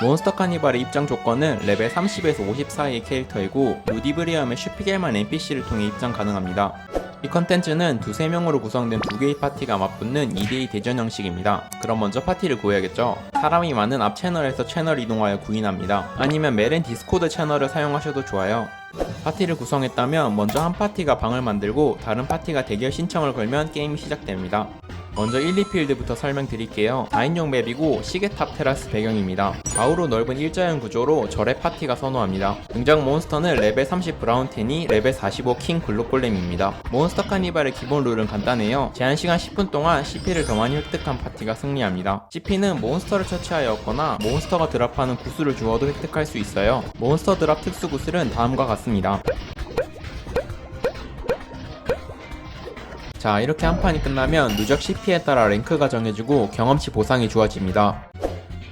몬스터 카니발의 입장 조건은 레벨 30에서 50 사이의 캐릭터이고 루디브리엄의 슈피겔만 NPC를 통해 입장 가능합니다. 이 컨텐츠는 두세 명으로 구성된 두 개의 파티가 맞붙는 2대2 대전 형식입니다. 그럼 먼저 파티를 구해야겠죠? 사람이 많은 앞 채널에서 채널 이동하여 구인합니다. 아니면 메렌 디스코드 채널을 사용하셔도 좋아요. 파티를 구성했다면 먼저 한 파티가 방을 만들고 다른 파티가 대결 신청을 걸면 게임이 시작됩니다. 먼저 1, 2필드부터 설명드릴게요. 4인용 맵이고 시계탑 테라스 배경입니다. 좌우로 넓은 일자형 구조로 절의 파티가 선호합니다. 등장 몬스터는 레벨 30 브라운텐이 레벨 45 킹 글로골렘입니다. 몬스터 카니발의 기본 룰은 간단해요. 제한시간 10분 동안 CP를 더 많이 획득한 파티가 승리합니다. CP는 몬스터를 처치하여 얻거나 몬스터가 드랍하는 구슬을 주어도 획득할 수 있어요. 몬스터 드랍 특수 구슬은 다음과 같습니다. 자 이렇게 한 판이 끝나면 누적 CP에 따라 랭크가 정해지고 경험치 보상이 주어집니다.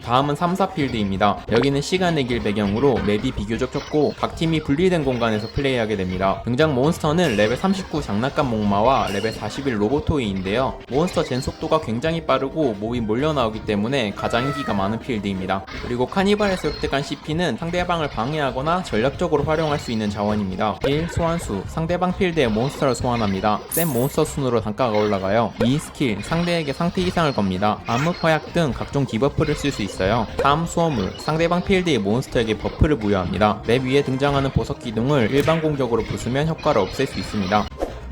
다음은 3, 4필드입니다. 여기는 시간의 길 배경으로 맵이 비교적 좁고 각 팀이 분리된 공간에서 플레이하게 됩니다. 등장 몬스터는 레벨 39 장난감 목마와 레벨 41 로보토이인데요. 몬스터 젠 속도가 굉장히 빠르고 몹이 몰려 나오기 때문에 가장 인기가 많은 필드입니다. 그리고 카니발에서 획득한 CP는 상대방을 방해하거나 전략적으로 활용할 수 있는 자원입니다. 1. 소환수 상대방 필드에 몬스터를 소환합니다. 센 몬스터 순으로 단가가 올라가요. 2. 스킬 상대에게 상태 이상을 겁니다. 암흑 화약 등 각종 디버프를 쓸 수 있 어요. 3. 수호물 상대방 필드의 몬스터에게 버프를 부여합니다. 맵 위에 등장하는 보석 기둥을 일반 공격으로 부수면 효과를 없앨 수 있습니다.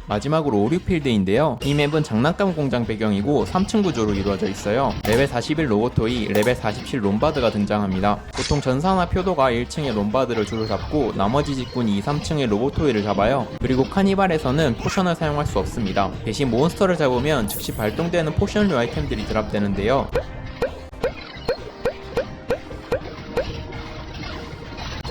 마지막으로 오류필드인데요. 이 맵은 장난감 공장 배경이고 3층 구조로 이루어져 있어요. 레벨 41 로보토이, 레벨 47 롬바드가 등장합니다. 보통 전사나 표도가 1층의 롬바드를 주로 잡고 나머지 직군이 2, 3층의 로보토이를 잡아요. 그리고 카니발에서는 포션을 사용할 수 없습니다. 대신 몬스터를 잡으면 즉시 발동되는 포션류 아이템들이 드랍되는데요.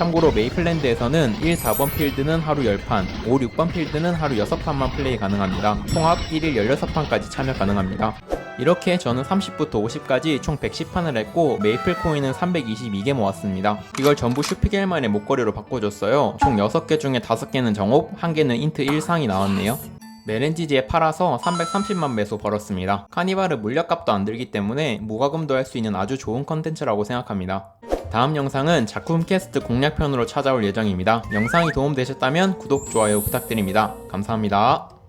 참고로 메이플랜드에서는 1, 4번 필드는 하루 10판, 5, 6번 필드는 하루 6판만 플레이 가능합니다. 총합 1일 16판까지 참여 가능합니다. 이렇게 저는 30부터 50까지 총 110판을 했고 메이플 코인은 322개 모았습니다. 이걸 전부 슈피겔만의 목걸이로 바꿔줬어요. 총 6개 중에 5개는 정옵, 1개는 인트 1상이 나왔네요. 메렌지지에 팔아서 330만 매소 벌었습니다. 카니발은 물약값도 안 들기 때문에 무과금도 할 수 있는 아주 좋은 컨텐츠라고 생각합니다. 다음 영상은 작품 캐스트 공략편으로 찾아올 예정입니다. 영상이 도움되셨다면 구독, 좋아요 부탁드립니다. 감사합니다.